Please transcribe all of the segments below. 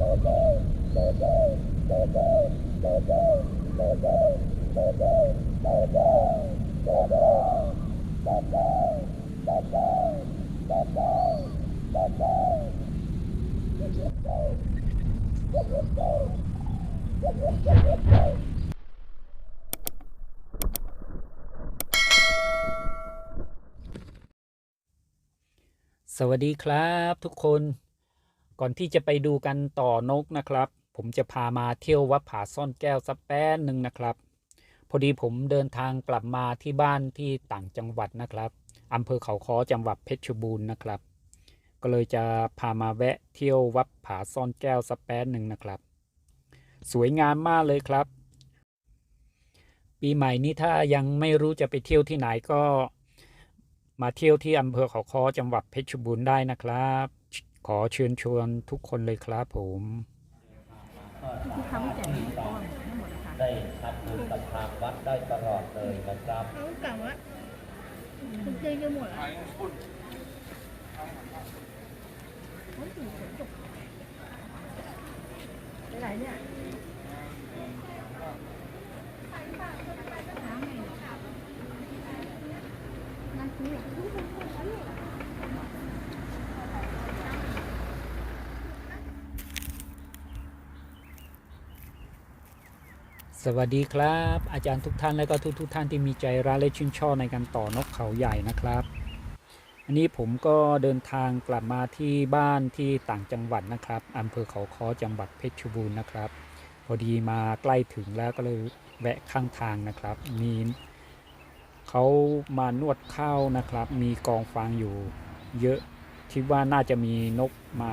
สวัสดีครับทุกคน ก่อนที่จะไปดูกันต่อนกนะครับ ผมจะพามาเที่ยววัดผาซ่อนแก้วสักแป๊บหนึ่งนะครับ พอดีผมเดินทางกลับมาที่บ้านที่ต่างจังหวัดนะครับอำเภอเขาค้อจังหวัดเพชรบูรณ์นะครับ ก็เลยจะพามาแวะเที่ยววัดผาซ่อนแก้วสักแป๊บหนึ่งนะครับ สวยงามมากเลยครับ ปีใหม่นี้ถ้ายังไม่รู้จะไปเที่ยวที่ไหนก็ มาเที่ยวที่อำเภอเขาค้อจังหวัดเพชรบูรณ์ได้นะครับ ขอเชิญชวนทุกคนเลยครับผมที่ทำแจกก้อนทั้งหมดนะคะได้ทำบุญกับทางวัดได้ตลอดเลยนะครับเขากลับว่าทุกเดือนจะหมดแล้วไปไหนเนี่ย สวัสดีครับ อาจารย์ทุกท่านและก็ทุกทุกท่านที่มีใจรักและชื่นชอบในการต่อนกเขาใหญ่นะครับ อันนี้ผมก็เดินทางกลับมาที่บ้านที่ต่างจังหวัดนะครับอำเภอเขาค้อจังหวัดเพชรบูรณ์นะครับ พอดีมาใกล้ถึงแล้วก็เลยแวะข้างทางนะครับ มีเขามานวดข้าวนะครับ มีกองฟางอยู่เยอะคิดว่าน่าจะมีนกมา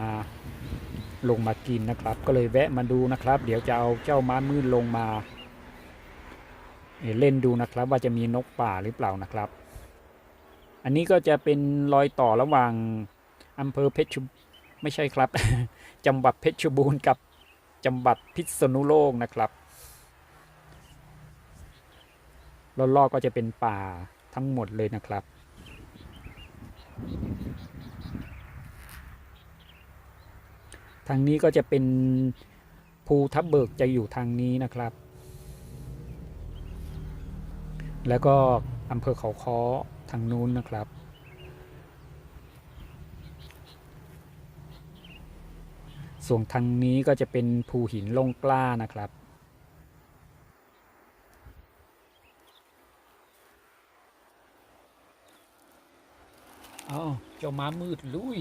ลงมากินนะครับ ก็เลยแวะมาดูนะครับ เดี๋ยวจะเอาเจ้าม้ามืดลงมา เล่นดูนะครับว่าจะมีนกป่าหรือเปล่านะครับ อันนี้ก็จะเป็นรอยต่อระหว่างอำเภอเพชรไม่ใช่ครับ จังหวัดเพชรบูรณ์กับจังหวัดพิษณุโลกนะครับรอบๆก็จะเป็นป่าทั้งหมดเลยนะครับ ทางนี้ก็จะเป็นภูทับเบิกจะอยู่ทางนี้นะครับ แล้วก็อำเภอเขาค้อทางนู้นนะครับ ส่วนทางนี้ก็จะเป็นภูหินลงกล้านะครับอ้าวเจ้าม้ามืดลุย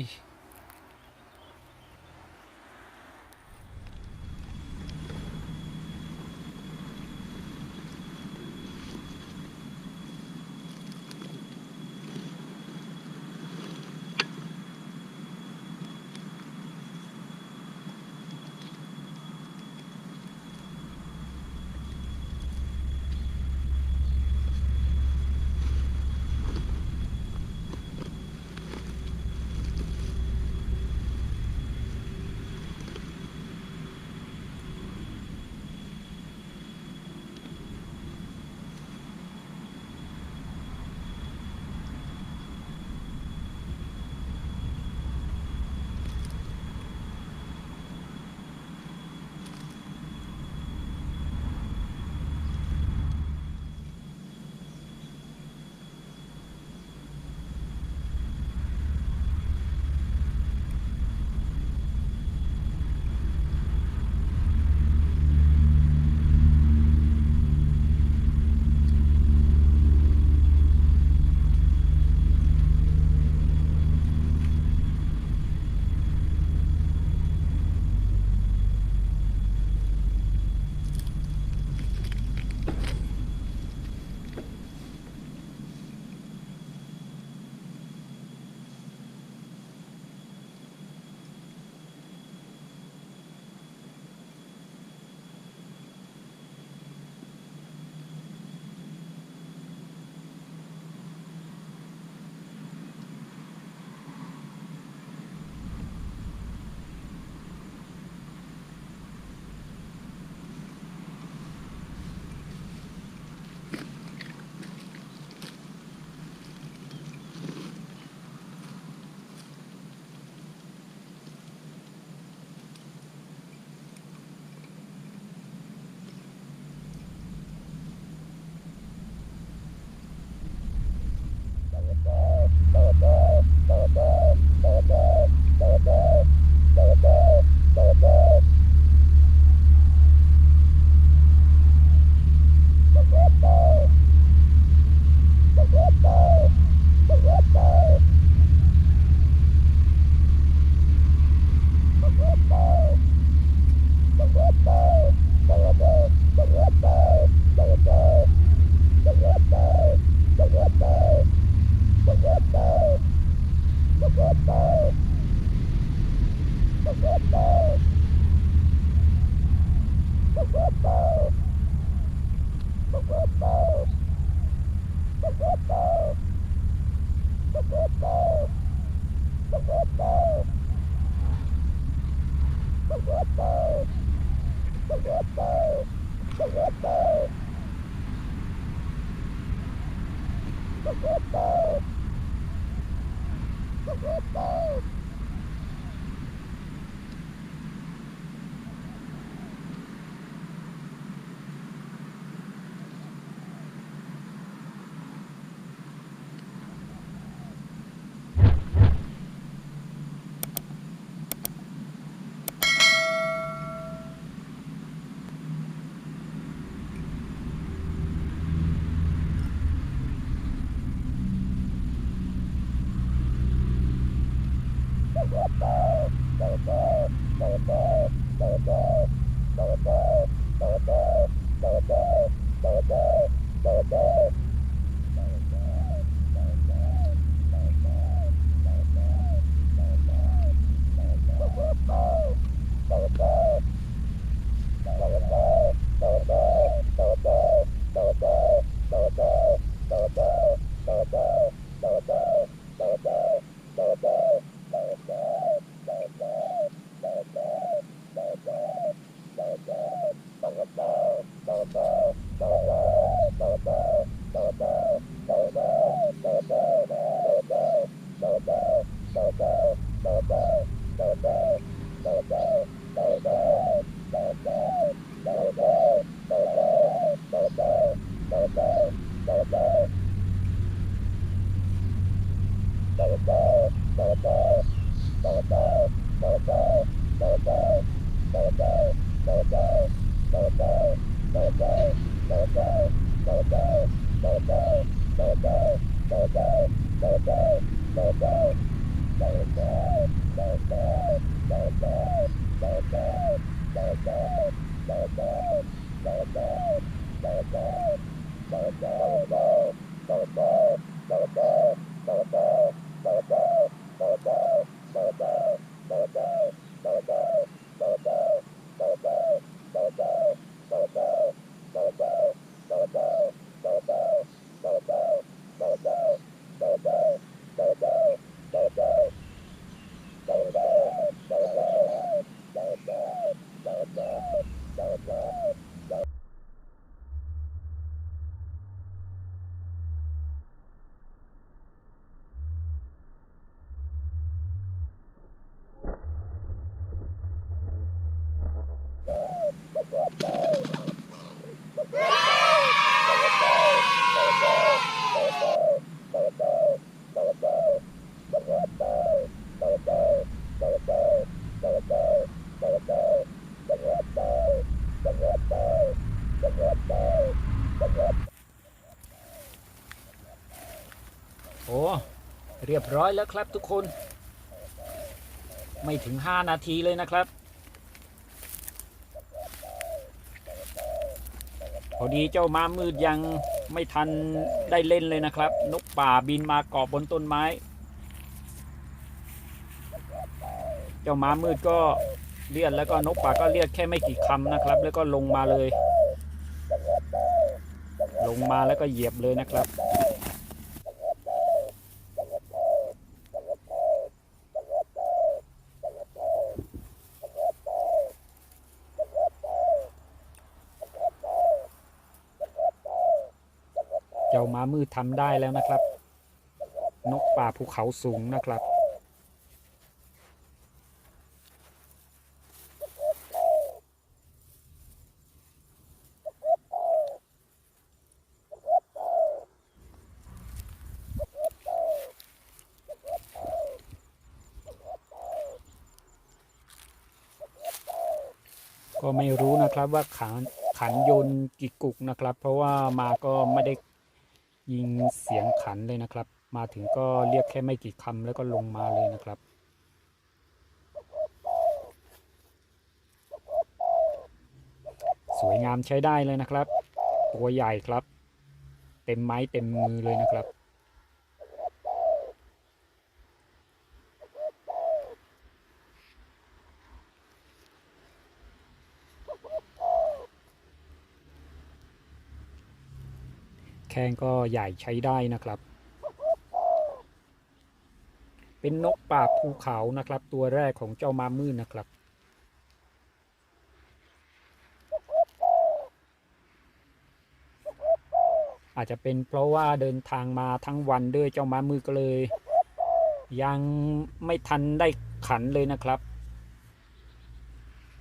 Boom! Bye. โ Bye-bye. รียบร้อยแล้วครับทุกคน ไม่ถึง 5 นาทีเลยนะครับ พอดีเจ้าม้ามืดยังไม่ทันได้เล่นเลยนะครับ นกป่าบินมาเกาะบนต้นไม้ เจ้าม้ามืดก็เรียกแล้วก็นกป่าก็เรียกแค่ไม่กี่คำนะครับ แล้วก็ลงมาเลย ลงมาแล้วก็เหยียบเลยนะครับ ม้ามืดทำได้แล้วนะครับ นกป่าภูเขาสูงนะครับ ก็ไม่รู้นะครับว่าขันขันยนกี่กุกนะครับ เพราะว่ามาก็ไม่ได้ ยิงเสียงขันเลยนะครับ มาถึงก็เรียกแค่ไม่กี่คำแล้วก็ลงมาเลยนะครับสวยงามใช้ได้เลยนะครับ ตัวใหญ่ครับ เต็มไม้เต็มมือเลยนะครับ ข้งก็ใหญ่ใช้ได้นะครับ เป็นนกปากภูเขานะครับ ตัวแรกของเจ้ามามืดนะครับ อาจจะเป็นเพราะว่าเดินทางมาทั้งวันด้วยเจ้ามามือก็เลย ยังไม่ทันได้ขันเลยนะครับ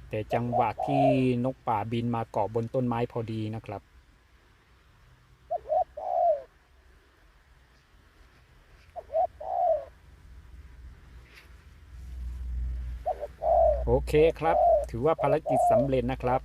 แต่จังหวะที่นกป่าบินมาเกาะบนต้นไม้พอดีนะครับ เคครับ ถือว่าภารกิจสำเร็จนะครับ